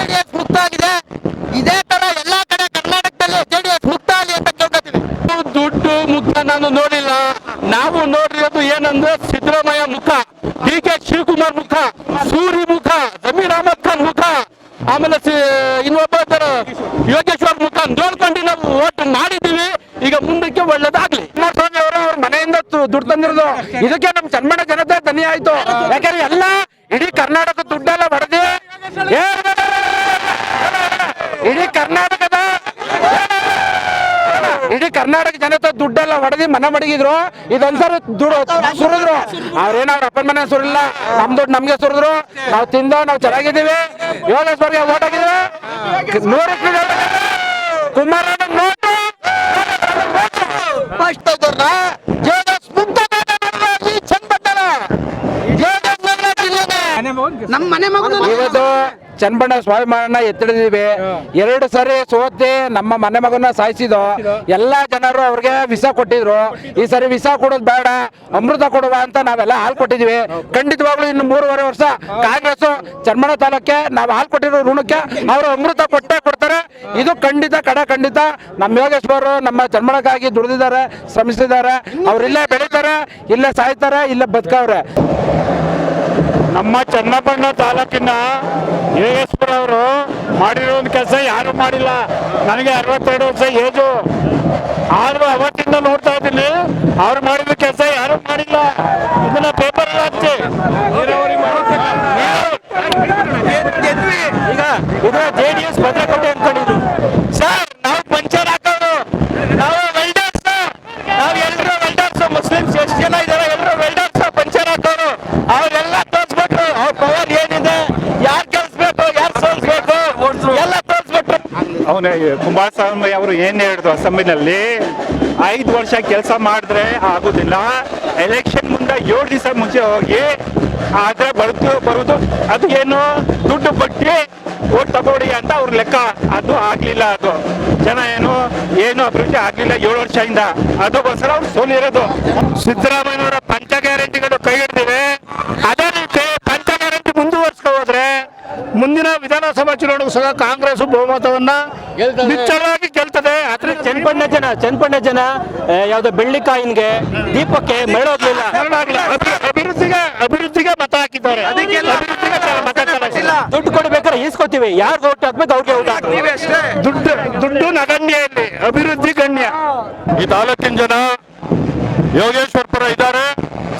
JDS ಮುಕ್ತ ಆಗಿದೆ ಇದೇ ತರ ಎಲ್ಲಾ ಕಡೆ ಕರ್ನಾಟಕದಲ್ಲಿ ಜೆಡಿಎಸ್ ಮುಕ್ತ ಆಗಲಿ ಅಂತ ಕೇಳ್ಕೊತೀನಿ. ದುಡ್ಡು ಮುಖ ನಾನು ನೋಡಿಲ್ಲ. ನಾವು ನೋಡಿರೋದು ಏನಂದ್ರೆ ಸಿದ್ದರಾಮಯ್ಯ ಮುಖ ಡಿ ಕೆ ಶಿವಕುಮಾರ್ ಮುಖ ಸೂರಿ ಮುಖ ಜಮೀರ್ ಅಹಮದ್ ಖಾನ್ ಮುಖ ಆಮೇಲೆ ಇನ್ನೊಬ್ಬ ಯೋಗೇಶ್ವರ್ ಮುಖ. ನೋಡ್ಕೊಂಡು ನಾವು ಓಟ್ ಮಾಡಿದೀವಿ ಈಗ ಮುಂದಕ್ಕೆ ಒಳ್ಳೇದಾಗ್ಲಿ. ಕುಮಾರಸ್ವಾಮಿ ಅವರು ಅವ್ರ ಮನೆಯಿಂದ ದುಡ್ಡು ತಂದಿರೋದು. ಇದಕ್ಕೆ ನಮ್ ಚನ್ಮಣ ಜನತೆ ಧನಿ ಆಯ್ತು. ಯಾಕಂದ್ರೆ ಎಲ್ಲ ಇಡೀ ಕರ್ನಾಟಕ ದುಡ್ಡೆಲ್ಲ ಹೊಡೆದಿ ಏ, ಇಡೀ ಕರ್ನಾಟಕದ ಇಡೀ ಕರ್ನಾಟಕ ಜನತೆ ದುಡ್ಡೆಲ್ಲ ಹೊಡೆದಿ ಮನೆ ಮಡಗಿದ್ರು. ಇದೊಂದ್ಸರಿ ದುಡ್ಡು ಸುರಿದ್ರು. ಅವ್ರೇನ ಅವ್ರ ಅಪ್ಪನ ಮನೆ ಸುರಿಲ್ಲ, ನಮ್ ದುಡ್ಡು ನಮ್ಗೆ ಸುರಿದ್ರು. ನಾವು ತಿಂದ ನಾವು ಚೆನ್ನಾಗಿದ್ದೀವಿ. ಯೋಗೇಶ್ವರ್ಗೆ ಓಟ್ ಹಾಕಿದ್ವಿ ನೂರು ಕುಮಾರ ಫಸ್ಟ್ ಇದನ್ನ ಜೆಡಿಎಸ್ ಮುಕ್ತ ಈ ಚನ್ನಪಟ್ಟಣ ಜೆಡಿಎಸ್ ನಗರ ಜಿಲ್ಲೆಗೆ ನಮ್ಮ ಮನೆ ಮಗನ ಇವತ್ತು ಚನ್ನಬಣ್ಣ ಸ್ವಾಭಿಮಾನ ಎತ್ತಿಡಿದೀವಿ ಎರಡು ಸರಿ ಸೋತೆ ನಮ್ಮ ಮನೆ ಮಗನ ಸಾಯಿಸಿದ್ದು. ಎಲ್ಲಾ ಜನರು ಅವ್ರಿಗೆ ವಿಸ ಕೊಟ್ಟಿದ್ರು. ಈ ಸರಿ ವಿಸ ಕೊಡೋದು ಬೇಡ ಅಮೃತ ಕೊಡುವ ಅಂತ ನಾವೆಲ್ಲ ಹಾಲು ಕೊಟ್ಟಿದ್ವಿ. ಖಂಡಿತವಾಗ್ಲೂ ಇನ್ನು ಮೂರುವರೆ ವರ್ಷ ಕಾಂಗ್ರೆಸ್ ಚನ್ನಬಣ್ಣ ತಾಲೂಕೆ ನಾವು ಹಾಲು ಕೊಟ್ಟಿರೋ ಋಣಕ್ಕೆ ಅವರು ಅಮೃತ ಕೊಟ್ಟೇ ಕೊಡ್ತಾರೆ. ಇದು ಖಂಡಿತ ಕಡ ಖಂಡಿತ ನಮ್ಮ ಯೋಗೇಶ್ವರ ನಮ್ಮ ಚನ್ನಬಣ್ಣಕ್ಕಾಗಿ ದುಡಿದಿದ್ದಾರೆ ಶ್ರಮಿಸಿದ್ದಾರೆ. ಅವ್ರು ಇಲ್ಲೇ ಬೆಳೀತಾರೆ ಇಲ್ಲೇ ಸಾಯ್ತಾರೆ ಇಲ್ಲೇ ಬದುಕವ್ರೆ. ನಮ್ಮ ಚನ್ನಪಣ್ಣ ತಾಲೂಕಿನ ಯೋಗೇಶ್ವರ ಅವರು ಮಾಡಿರೋ ಒಂದು ಕೆಲಸ ಯಾರು ಮಾಡಿಲ್ಲ. ನನಗೆ ಅರವತ್ತೆರಡು ವರ್ಷ ಏಜು. ಆದ್ರೂ ಅವತ್ತಿಂದ ನೋಡ್ತಾ ಇದ್ದೀನಿ, ಅವ್ರು ಮಾಡಿದ ಕೆಲಸ ಯಾರು ಮಾಡಿಲ್ಲ. ಇದನ್ನ ಪೇಪರ್ ಹಚ್ಚಿ ನೀರಾವರಿ ಈಗ ಇದನ್ನ ಜೆ ಡಿ ಎಸ್ ಭದ್ರಕೋಟೆ ಅನ್ಕೊಂಡಿದ್ರು ಸರ್ ನಾವು ಪಂಚರ್ ಹಾಕೋರು ನಾವು ವೆಲ್ಡರ್ಸ್ ನಾವು ಎಲ್ಲರೂ ವೆಲ್ಡರ್ಸ್ ಮುಸ್ಲಿಮ್ಸ್ ಎಷ್ಟು ಜನ ಇದಾರೆ ಎಲ್ಲರೂ ವೆಲ್ಡರ್ಸ್ ಪಂಚರ್ ಹಾಕೋರು ಅವರೆಲ್ಲ ತೋರಿಸ್ಬೇಕು ಅವ್ರ ಪವರ್ ಏನಿದೆ ಯಾರು ಗೆಲ್ಸ್ಬೇಕು ಯಾರು ಸೋಲ್ಸ್ಬೇಕು ಎಲ್ಲ ತೋರಿಸ್ಬೇಕು ಅವನ ಅವರು ಏನು ಹೇಳಿದ್ರು ಅಸೆಂಬ್ಲಿನಲ್ಲಿ ಐದು ವರ್ಷ ಕೆಲಸ ಮಾಡಿದ್ರೆ ಆಗುದಿಲ್ಲ. ಎಲೆಕ್ಷನ್ ಮುಂದೆ ಏಳು ದಿವಸ ಮುಂಚೆ ಹೋಗಿ ಆದ್ರೆ ಬರುತ್ತು ಬರುದು. ಅದು ಏನು? ದುಡ್ಡು ಬಟ್ಟಿ ಓಟ್ ತಗೊಳ್ಳಿ ಅಂತ ಅವ್ರ ಲೆಕ್ಕ. ಅದು ಆಗ್ಲಿಲ್ಲ ಅದು. ಜನ ಏನು? ಏನು ಅಭಿವೃದ್ಧಿ ಆಗ್ಲಿಲ್ಲ ಏಳು ವರ್ಷದಿಂದ. ಅದಕ್ಕೋಸ್ಕರ ಅವ್ರು ಸೋಲಿರೋದು. ಸಿದ್ದರಾಮಯ್ಯವರ ಪಂಚ ಗ್ಯಾರಂಟಿಗಳು ಕೈ ಹಿಡಿದಿವೆ. ಅದೇ ರೀತಿ ಪಂಚ ಗ್ಯಾರಂಟಿ ಮುಂದುವರ್ಸ್ಕೋ ಹೋದ್ರೆ ಮುಂದಿನ ವಿಧಾನಸಭಾ ಚುನಾವಣೆಗೂ ಸಹ ಕಾಂಗ್ರೆಸ್ ಬಹುಮತವನ್ನ ನಿಶ್ಚಯವಾಗಿ ಗೆಲ್ತದೆ. ಆದ್ರೆ ಚನ್ನಪಣ್ಣ ಜನ ಚನ್ನಪಣ್ಣ ಜನ ಯಾವ್ದೋ ಬೆಳ್ಳಿ ಕಾಯಿನ್ಗೆ ದೀಪಕ್ಕೆ ಅಭಿ- ಅಭಿವೃದ್ಧಿಗೆ ಅಭಿವೃದ್ಧಿಗೆ ಮತ ಹಾಕಿದ್ದಾರೆ. ದುಡ್ಡು ಕೊಡ್ಬೇಕಾದ್ರೆ ಈಸ್ಕೊತೀವಿ. ಯಾರು ಓಟ್ ಹಾಕ್ಬೇಕು ಅವ್ರಿಗೆ ಓಟ್ ದುಡ್ಡು ದುಡ್ಡು ನಗಣ್ಯ ಇಲ್ಲಿ ಅಭಿವೃದ್ಧಿ ಗಣ್ಯ. ಈ ತಾಲೂಕಿನ ಜನ ಯೋಗೇಶ್ವರ್ ಪರ ಇದ್ದಾರೆ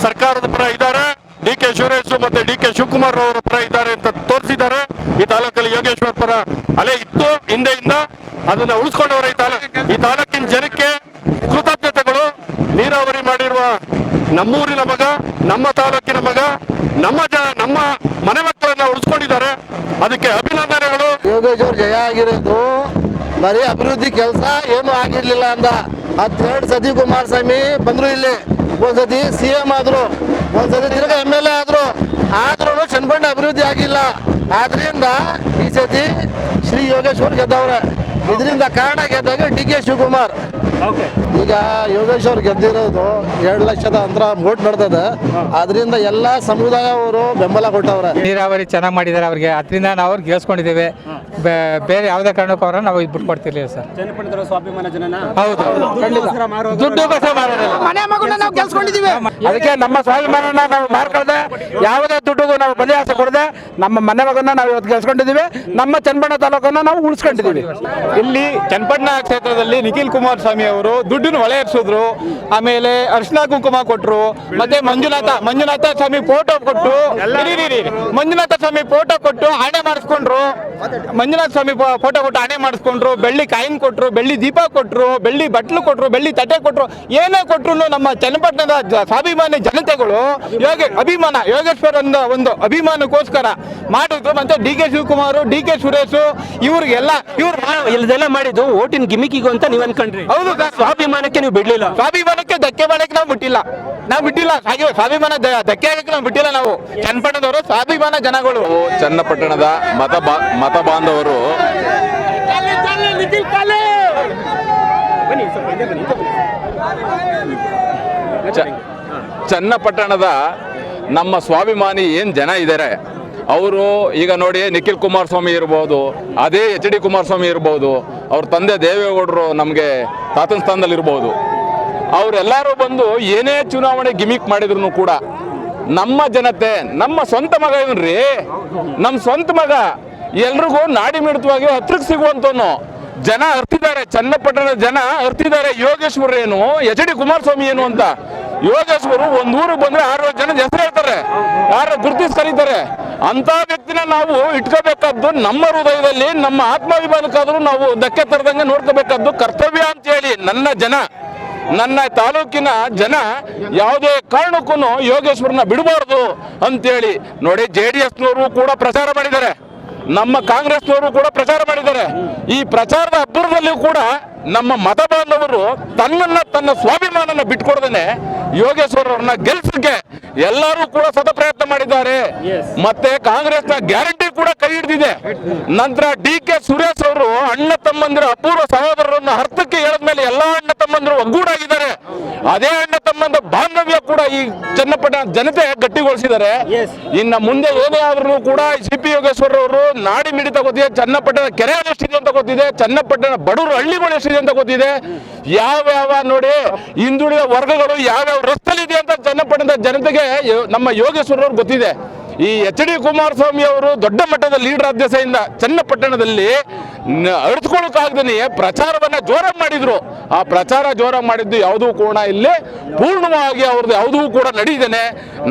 ಸರ್ಕಾರದ ಪರ ಇದ್ದಾರೆ. ಡಿ ಕೆ ಸುರೇಶ್ ಮತ್ತೆ ಡಿ ಕೆ ಶಿವಕುಮಾರ್ ಅವರ ಪರ ಇದ್ದಾರೆ ಅಂತ ತೋರಿಸಿದ್ದಾರೆ ಈ ತಾಲೂಕಲ್ಲಿ ಯೋಗೇಶ್ವರ್ ಪರ ಅಲೆ ಇತ್ತು, ಹಿಂದೆಯಿಂದ ಅದನ್ನ ಉಳಿಸ್ಕೊಂಡವರ ಈ ತಾಲೂಕು ಈ ತಾಲೂಕಿನ ಜನಕ್ಕೆ ಕೃತಜ್ಞತೆಗಳು. ನೀರಾವರಿ ಮಾಡಿರುವ ನಮ್ಮೂರಿನ ಮಗ, ನಮ್ಮ ತಾಲೂಕಿನ ಮಗ, ನಮ್ಮ ಜ ನಮ್ಮ ಮನೆ ಮಕ್ಕಳನ್ನ ಉಳಿಸ್ಕೊಂಡಿದ್ದಾರೆ. ಅದಕ್ಕೆ ಅಭಿನಂದನೆಗಳು. ಯೋಗೇಶ್ವರ್, ಜಯ ಆಗಿರೋದು. ಬರೀ ಅಭಿವೃದ್ಧಿ ಕೆಲಸ ಏನು ಆಗಿರ್ಲಿಲ್ಲ ಅಂದ. ಹತ್ತೆರಡು ಸತಿ ಕುಮಾರಸ್ವಾಮಿ ಬಂದ್ರು ಇಲ್ಲಿ. ಒಂದ್ಸತಿ ಸಿ ಎಂ ಆದ್ರು, ಒಂದ್ಸತಿ ತಿರ್ಗಾ ಎಂ ಎಲ್ ಎ ಆದ್ರು. ಆದ್ರೂ ಚನ್ಬಂಡ ಅಭಿವೃದ್ಧಿ ಆಗಿಲ್ಲ. ಆದ್ರಿಂದ ಈ ಸತಿ ಶ್ರೀ ಯೋಗೇಶ್ವರ್ ಗೆದ್ದವ್ರೆ. ಇದರಿಂದ ಕಾರಣ ಗೆದ್ದಾಗ ಡಿ ಕೆ ಶಿವಕುಮಾರ್. ಈಗ ಯೋಗೇಶ್ವರ್ ಅವ್ರು ಗೆದ್ದಿರೋದು ಎರಡು ಲಕ್ಷದ ಅಂತರ ವೋಟ್ ನಡೆದದೆ ಅದರಿಂದ ಎಲ್ಲ ಸಮುದಾಯ ಅವರು ಬೆಂಬಲ ಕೊಟ್ಟವ್ರೆ. ನೀರಾವರಿ ಚೆನ್ನಾಗಿ ಮಾಡಿದ್ದಾರೆ ಅವ್ರಿಗೆ. ಅದರಿಂದ ನಾವು ಅವ್ರಿಗೆ ಗೆಲ್ಸ್ಕೊಂಡಿದ್ದೇವೆ. ಬೇರೆ ಯಾವುದೇ ಕಾರಣಕ್ಕೂ ಅವರನ್ನು ನಾವು ಇದು ಬಿಟ್ಕೊಡ್ತಿರ್ಲಿಲ್ಲ ಸರ್. ಹೌದು. ದುಡ್ಡುಗೋಸ್ಕರ ಮಾರೋದಿಲ್ಲ. ಮನೆ ಮಗನ ನಾವು ಗೆಲ್ಸ್ಕೊಂಡಿದೀವಿ ಅದಕ್ಕೆ ನಮ್ಮ ಸ್ವಾಭಿಮಾನನ ನಾವು ಮಾರ್ಕೊಳ್ಳದೆ ಯಾವುದೇ ದುಡ್ಡುಗೂ ನಾವು ಬಲಿ ಆಸೆ ಕೊಡದೆ ನಮ್ಮ ಮನೆ ಮಗನ್ನ ನಾವು ಇವತ್ತು ಗೆಲ್ಸ್ಕೊಂಡಿದೀವಿ ನಮ್ಮ ಚನ್ನಪಣ್ಣ ತಾಲೂಕನ್ನ ನಾವು ಉಳಿಸ್ಕೊಂಡಿದೀವಿ. ಇಲ್ಲಿ ಚನ್ನಪಟ್ಟಣ ಕ್ಷೇತ್ರದಲ್ಲಿ ನಿಖಿಲ್ ಕುಮಾರಸ್ವಾಮಿ ಅವರು ದುಡ್ಡನ್ನು ಹೊಳೆ ಹರಿಸಿದ್ರು ಆಮೇಲೆ ಅರ್ಶಿನ ಕುಂಕುಮ ಕೊಟ್ಟರು ಮತ್ತೆ ಮಂಜುನಾಥ ಮಂಜುನಾಥ ಸ್ವಾಮಿ ಫೋಟೋ ಕೊಟ್ಟು ಇರಿ, ಇರಿ, ಇರಿ. ಮಂಜುನಾಥ ಸ್ವಾಮಿ ಫೋಟೋ ಕೊಟ್ಟು ಹಣೆ ಮಾಡಿಸ್ಕೊಂಡ್ರು. ಮಂಜುನಾಥ ಸ್ವಾಮಿ ಫೋಟೋ ಕೊಟ್ಟು ಆಣೆ ಮಾಡಿಸ್ಕೊಂಡ್ರು ಬೆಳ್ಳಿ ಕಾಯಿನ್ ಕೊಟ್ಟರು ಬೆಳ್ಳಿ ದೀಪ ಕೊಟ್ಟರು ಬೆಳ್ಳಿ ಬಟ್ಲು ಕೊಟ್ಟರು ಬೆಳ್ಳಿ ತಟ್ಟೆ ಕೊಟ್ಟರು ಏನೇ ಕೊಟ್ಟರು ನಮ್ಮ ಚನ್ನಪಟ್ಟಣದ ಜ- ಸ್ವಾಭಿಮಾನಿ ಜನತೆಗಳು ಯೋಗ ಅಭಿಮಾನ ಯೋಗೇಶ್ವರ ಒಂದು ಒಂದು ಅಭಿಮಾನಕ್ಕೋಸ್ಕರ ಮಾಡಿದ್ರು. ಮತ್ತೆ D K Shivakumar D K Suresh ಇವ್ರಿಗೆಲ್ಲ ಇವ್ರು ಇಲ್ಲದೆಲ್ಲ ಮಾಡಿದ್ದು ಓಟಿನ ಗಿಮಿಕಿಗೂ ಅಂತ ನೀವು ಅನ್ಕೊಂಡ್ರಿ. ಹೌದು ಸ್ವಾಭಿಮಾನಕ್ಕೆ ನೀವು ಬಿಡ್ಲಿಲ್ಲ. ಸ್ವಾಭಿಮಾನಕ್ಕೆ ಧಕ್ಕೆ ಮಾಡಕ್ಕೆ ನಾವು ಬಿಟ್ಟಿಲ್ಲ. ನಾವು ಬಿಟ್ಟಿಲ್ಲ. ಹಾಗೆ ಸ್ವಾಭಿಮಾನ ಧಕ್ಕೆ ಆಗಕ್ಕೆ ನಾವು ಬಿಟ್ಟಿಲ್ಲ ನಾವು. ಚನ್ನಪಟ್ಟಣದವರು ಸ್ವಾಭಿಮಾನ ಜನಗಳು. ಚನ್ನಪಟ್ಟಣದ ಮತ ಬಾ- ಮತ ಬಾಂಧವರು. ಚ- ಚನ್ನಪಟ್ಟಣದ ನಮ್ಮ ಸ್ವಾಭಿಮಾನಿ ಏನ್ ಜನ ಇದ್ದಾರೆ ಅವರು ಈಗ ನೋಡಿ ನಿಖಿಲ್ ಕುಮಾರಸ್ವಾಮಿ ಇರ್ಬೋದು ಅದೇ ಎಚ್ ಡಿ ಕುಮಾರಸ್ವಾಮಿ ಇರ್ಬೋದು ಅವ್ರ ತಂದೆ ದೇವೇಗೌಡರು ನಮಗೆ ತಾತನ ಸ್ಥಾನದಲ್ಲಿ ಇರ್ಬೋದು. ಅವರೆಲ್ಲರೂ ಬಂದು ಏನೇ ಚುನಾವಣೆ ಗಿಮಿಕ್ ಮಾಡಿದ್ರು ಕೂಡ ನಮ್ಮ ಜನತೆ ನಮ್ಮ ಸ್ವಂತ ಮಗ ಇವನ್ರಿ. ನಮ್ಮ ಸ್ವಂತ ಮಗ ಎಲ್ರಿಗೂ ನಾಡಿ ಮಿಡಿತವಾಗಿ ಹತ್ರಕ್ಕೆ ಸಿಗುವಂತವನು. ಜನ ಅರ್ತಿದ್ದಾರೆ ಚನ್ನಪಟ್ಟಣದ ಜನ ಅರ್ತಿದ್ದಾರೆ ಯೋಗೇಶ್ವರ್ ಏನು? ಎಚ್ ಡಿ ಕುಮಾರಸ್ವಾಮಿ ಏನು ಅಂತ. ಯೋಗೇಶ್ವರು ಒಂದ್ ಊರಿಗೆ ಬಂದ್ರೆ ಆರು ಜನ ಹೆಸರು ಹೇಳ್ತಾರೆ. ಯಾರು ಗುರುತಿಸಿ ಕರೀತಾರೆ. ಅಂತ ವ್ಯಕ್ತಿನ ನಾವು ಇಟ್ಕೋಬೇಕಾದ್ದು ನಮ್ಮ ಹೃದಯದಲ್ಲಿ, ನಮ್ಮ ಆತ್ಮಾಭಿಮಾನಕ್ಕಾದ್ರೂ ನಾವು ಧಕ್ಕೆ ತರದಂಗೆ ನೋಡ್ಕೋಬೇಕಾದ್ದು ಕರ್ತವ್ಯ ಅಂತ ಹೇಳಿ ನನ್ನ ಜನ, ನನ್ನ ತಾಲೂಕಿನ ಜನ ಯಾವುದೇ ಕಾರಣಕ್ಕೂ ಯೋಗೇಶ್ವರನ ಬಿಡಬಾರ್ದು ಅಂತೇಳಿ ನೋಡಿ, ಜೆ ಡಿ ಎಸ್ನವರು ಕೂಡ ಪ್ರಚಾರ ಮಾಡಿದ್ದಾರೆ. ನಮ್ಮ ಕಾಂಗ್ರೆಸ್ನವರು ಕೂಡ ಪ್ರಚಾರ ಮಾಡಿದ್ದಾರೆ. ಈ ಪ್ರಚಾರದ ಅಬ್ಬರದಲ್ಲಿ ಕೂಡ ನಮ್ಮ ಮತ ಬಾಂಧವರು ತನ್ನನ್ನ ತನ್ನ ಸ್ವಾಭಿಮಾನನ ಬಿಟ್ಕೊಡ್ದೇನೆ ಯೋಗೇಶ್ವರವ್ರನ್ನ ಗೆಲ್ಸಕ್ಕೆ ಎಲ್ಲರೂ ಕೂಡ ಸತ ಪ್ರಯತ್ನ ಮಾಡಿದ್ದಾರೆ. ಮತ್ತೆ ಕಾಂಗ್ರೆಸ್ನ ಗ್ಯಾರಂಟಿ ಕೂಡ ಕೈ ಹಿಡಿದಿದೆ. ನಂತರ ಡಿ ಕೆ ಸುರೇಶ್ ಅವರು ಅಣ್ಣ ತಮ್ಮಂದಿರ ಅಪೂರ್ವ ಸಹೋದರರನ್ನ ಹರ್ತಕ್ಕೆ ಹೇಳಿದ್ಮೇಲೆ ಎಲ್ಲಾ ಅಣ್ಣ ತಮ್ಮಂದಿರು ಒಗ್ಗೂಡಾಗಿದ್ದಾರೆ. ಅದೇ ಅಣ್ಣ ತಮ್ಮಂದ ಬಾಂಧವ್ಯ ಕೂಡ ಈ ಚನ್ನಪಟ್ಟಣ ಜನತೆ ಗಟ್ಟಿಗೊಳಿಸಿದ್ದಾರೆ. ಇನ್ನ ಮುಂದೆ ಏನೇ ಆದ್ರೂ ಕೂಡ ಸಿ ಪಿ ಯೋಗೇಶ್ವರ ಅವರು ನಾಡಿ ಮಿಡಿತ ಗೊತ್ತಿದೆ ಚನ್ನಪಟ್ಟಣ ಕೆರೆ ಎಷ್ಟಿದೆ ಅಂತ ಗೊತ್ತಿದೆ ಚನ್ನಪಟ್ಟಣ ಬಡವರು ಹಳ್ಳಿಗಳು ಎಷ್ಟಿದೆ ಅಂತ ಗೊತ್ತಿದೆ. ಯಾವ ಯಾವ ನೋಡಿ ಹಿಂದುಳಿದ ವರ್ಗಗಳು ಯಾವ್ಯಾವ ರಸ್ತೆಲಿದೆ ಅಂತ ಚನ್ನಪಟ್ಟಣದ ಜನತೆಗೆ ನಮ್ಮ ಯೋಗೇಶ್ವರ ಅವ್ರಿಗೆ ಗೊತ್ತಿದೆ. ಈ ಎಚ್ ಡಿ ಕುಮಾರಸ್ವಾಮಿ ಅವರು ದೊಡ್ಡ ಮಟ್ಟದ ಲೀಡರ್ ಅಧ್ಯಕ್ಷೆಯಿಂದ ಚನ್ನಪಟ್ಟಣದಲ್ಲಿ ಅಳಿಸ್ಕೊಳ್ಳೋಕಾಗ್ದೇ ಪ್ರಚಾರವನ್ನ ಜೋರ ಮಾಡಿದ್ರು. ಆ ಪ್ರಚಾರ ಜೋರ ಮಾಡಿದ್ದು ಯಾವುದೂ ಕೂಡ ಇಲ್ಲಿ ಪೂರ್ಣವಾಗಿ ಅವ್ರದ್ದು ಯಾವುದೂ ಕೂಡ ನಡೀದೇನೆ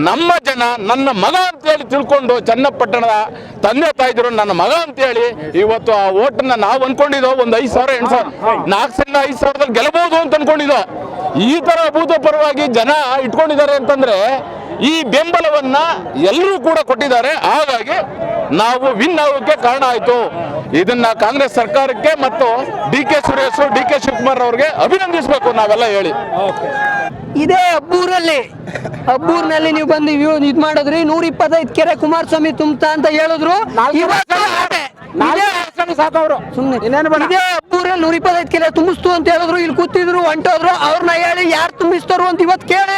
ನಮ್ಮ ಜನ, ನನ್ನ ಮಗ ಅಂತೇಳಿ ತಿಳ್ಕೊಂಡು ಚನ್ನಪಟ್ಟಣದ ತಂದೆ ತಾಯಿದ್ರು ನನ್ನ ಮಗ ಅಂತೇಳಿ ಇವತ್ತು ಆ ಓಟನ್ನ ನಾವು ಅನ್ಕೊಂಡಿದ್ದೋ ಒಂದು ಐದು ಸಾವಿರ, ಎಂಟು ಸಾವಿರ ನಾಲ್ಕು ಸಣ್ಣ ಐದು ಸಾವಿರದಲ್ಲಿ ಗೆಲ್ಲಬಹುದು ಅಂತ ಅನ್ಕೊಂಡಿದ್ದೋ. ಈ ತರ ಅಭೂತಪರವಾಗಿ ಜನ ಇಟ್ಕೊಂಡಿದ್ದಾರೆ ಅಂತಂದ್ರೆ ಈ ಬೆಂಬಲವನ್ನ ಎಲ್ಲರೂ ಕೂಡ ಕೊಟ್ಟಿದ್ದಾರೆ. ಹಾಗಾಗಿ ನಾವು ವಿನ್ ಆಗೋಕೆ ಕಾರಣ ಆಯ್ತು. ಇದನ್ನ ಕಾಂಗ್ರೆಸ್ ಸರ್ಕಾರಕ್ಕೆ ಮತ್ತು D K Suresh D K Shivakumar ಅವ್ರಿಗೆ ಅಭಿನಂದಿಸಬೇಕು ನಾವೆಲ್ಲ ಹೇಳಿ. ಇದೇ ಅಬ್ಬೂರಲ್ಲಿ ಅಬ್ಬೂರ್ನಲ್ಲಿ ನೀವು ಬಂದು ಇವ್ ಇದ್ ಮಾಡಿದ್ರಿ. ನೂರ ಇಪ್ಪತ್ತೈದು ಕೆರೆ ಕುಮಾರಸ್ವಾಮಿ ತುಂಬ್ತಾ ಅಂತ ಹೇಳಿದ್ರು. ಸಾಕವ್ರು. ಸುಮ್ನೆ. ಇದೇ ಅಬ್ಬೂರಲ್ಲಿ ನೂರ ಇಪ್ಪತ್ತೈದು ಕೆರೆ ತುಂಬಿಸ್ತು ಅಂತ ಹೇಳಿದ್ರು. ಇಲ್ಲಿ ಕೂತಿದ್ರು ಹೊಂಟೋದ್ರು ಅವ್ರನ್ನ ಹೇಳಿ ಯಾರು ತುಂಬಿಸ್ತಾರು ಅಂತ ಇವತ್ತು ಕೇಳಿ.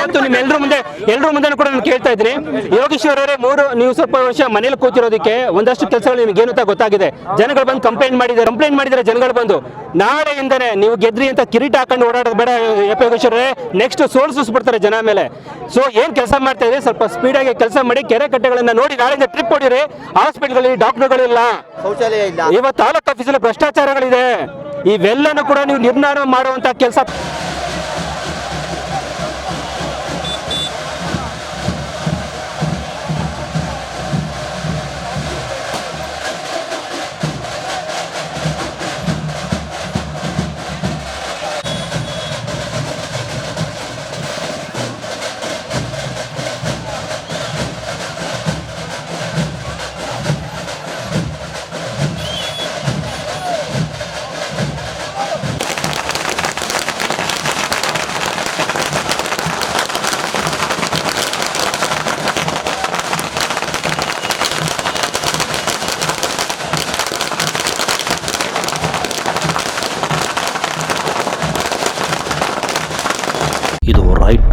ಎಲ್ರು ನಿಮ್ಮ ಎಲ್ರ ಮುಂದೆ ಎಲ್ಲರೂ ಮುಂದೆ ಕೂಡ ನಾನು ಕೇಳ್ತಾ ಇದ್ದೀನಿ. ಯೋಗೇಶ್ವರ ಅವರೇ ಮೂರು ನೀವು ಸ್ವಲ್ಪ ವರ್ಷ ಮನೇಲಿ ಕೂತಿರೋದಕ್ಕೆ ಒಂದಷ್ಟು ಕೆಲಸಗಳು ನಿಮ್ಗೆ ಏನು ಅಂತ ಗೊತ್ತಾಗಿದೆ. ಜನಗಳು ಬಂದು ಕಂಪ್ಲೇಂಟ್ ಮಾಡಿದ್ದಾರೆ ಕಂಪ್ಲೇಂಟ್ ಮಾಡಿದ್ದಾರೆ ಜನಗಳು ಬಂದು. ನಾಳೆಯಿಂದನೇ ನೀವು ಗೆದ್ರಿ ಅಂತ ಕಿರೀಟ ಹಾಕೊಂಡು ಓಡಾಡೋದು ಬೇಡ ಯೋಗೇಶ್ವರೇ ನೆಕ್ಸ್ಟ್ ಸೋಲ್ಸಿಸ್ಬಿಡ್ತಾರೆ ಜನ ಮೇಲೆ. ಸೊ ಏನು ಕೆಲಸ ಮಾಡ್ತಾ ಇದೆ ಸ್ವಲ್ಪ ಸ್ಪೀಡಾಗಿ ಕೆಲಸ ಮಾಡಿ ಕೆರೆ ಕಟ್ಟೆಗಳನ್ನ ನೋಡಿ ನಾಳೆಯಿಂದ ಟ್ರಿಪ್ ಹೊಡಿರಿ. ಹಾಸ್ಪಿಟಲ್ಗಳಲ್ಲಿ ಡಾಕ್ಟರ್ಗಳಿಲ್ಲ ಶೌಚಾಲಯ ಇಲ್ಲ. ಇವತ್ತು ತಾಲೂಕು ಆಫೀಸಲ್ಲಿ ಭ್ರಷ್ಟಾಚಾರಗಳಿದೆ. ಇವೆಲ್ಲನೂ ಕೂಡ ನೀವು ನಿರ್ಧಾರ ಮಾಡುವಂತ ಕೆಲಸ.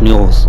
News.